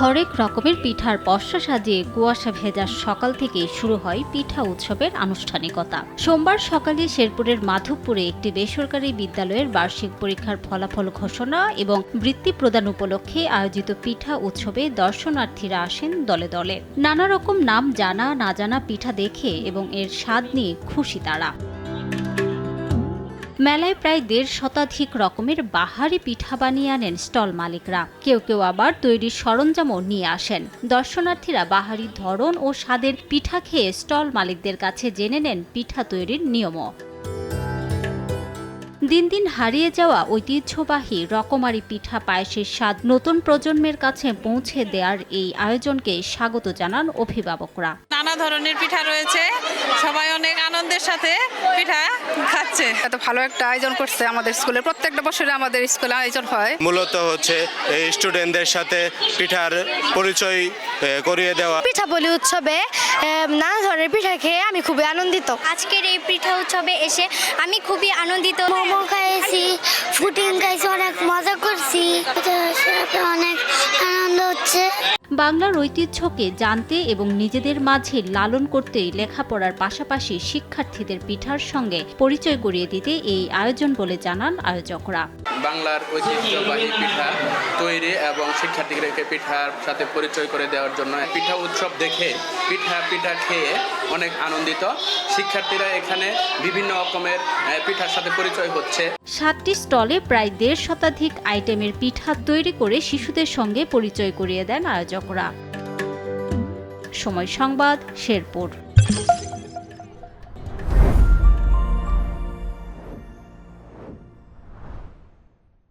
হরেক রকমের পিঠার পশা সাজিয়ে কুয়াশা ভেজা সকাল থেকে শুরু হয় পিঠা উৎসবের আনুষ্ঠানিকতা। সোমবার সকালে শেরপুরের মাধবপুরে একটি বেসরকারি বিদ্যালয়ের বার্ষিক পরীক্ষার ফলাফল ঘোষণা এবং বৃত্তি প্রদান উপলক্ষে আয়োজিত পিঠা উৎসবে দর্শনার্থীরা আসেন দলে দলে। নানা রকম নাম জানা, না জানা পিঠা দেখে এবং এর স্বাদ নিয়ে খুশি তারা। মেলায় প্রায় দেড় শতাধিক রকমের বাহারি পিঠা বানিয়ে আনেন স্টল মালিকরা। কেউ কেউ আবার তৈরির সরঞ্জামও নিয়ে আসেন। দর্শনার্থীরা বাহারি ধরন ও স্বাদের পিঠা খেয়ে স্টল মালিকদের কাছে জেনে নেন পিঠা তৈরির নিয়মও। দিন দিন হারিয়ে যাওয়া ঐতিহ্যবাহী রকমারি পিঠা পায়েসের স্বাদ নতুন প্রজন্মের কাছে পৌঁছে দেওয়ার এই আয়োজনকে স্বাগত জানান অভিভাবকরা। ধরনের পিঠা রয়েছে। সবাই অনেক আনন্দের সাথে পিঠা খাচ্ছে। এত ভালো একটা আয়োজন করছে আমাদের স্কুলে। প্রত্যেকটা বছরে আমাদের স্কুলে আয়োজন হয়। মূলত হচ্ছে এই স্টুডেন্টদের সাথে পিঠার পরিচয় করিয়ে দেওয়া। পিঠা বলি উৎসবে নানা ধরনের পিঠা খেয়ে আমি খুবই আনন্দিত। আজকের এই পিঠা উৎসবে এসে আমি খুবই আনন্দিত। মোমো খাইছি ফুটিং খাইছি অনেক মজা করছি। অনেক বাংলার ঐতিহ্যকে জানতে এবং নিজেদের মাঝে লালন করতে লেখাপড়ার পাশাপাশি শিক্ষার্থীদের পিঠার সঙ্গে পরিচয় করিয়ে দিতে এই আয়োজন বলে জানান আয়োজকরা। বাংলার ঐতিহ্যবাহী পিঠা তৈরি এবং শিক্ষার্থীদেরকে পিঠার সাথে পরিচয় করে দেওয়ার জন্য পিঠা উৎসব দেখে পিঠা পিঠা খেয়ে অনেক আনন্দিত। শিক্ষার্থীরা এখানে বিভিন্ন রকমের পিঠার সাথে পরিচয় হচ্ছে। সাতটি স্টলে প্রায় দেড় শতাধিক আইটেমের পিঠা তৈরি করে শিশুদের সঙ্গে পরিচয় করিয়ে দেন আয়োজকরা সময় সংবাদ শেরপুর।